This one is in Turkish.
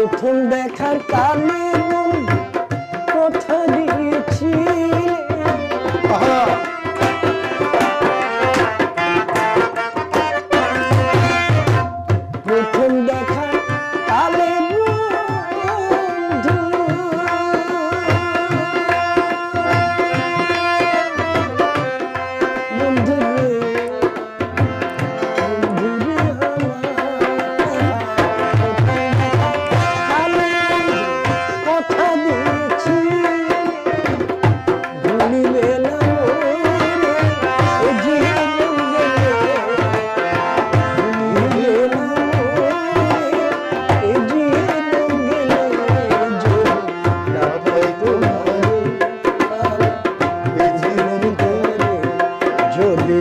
উঠুন দেখার কামে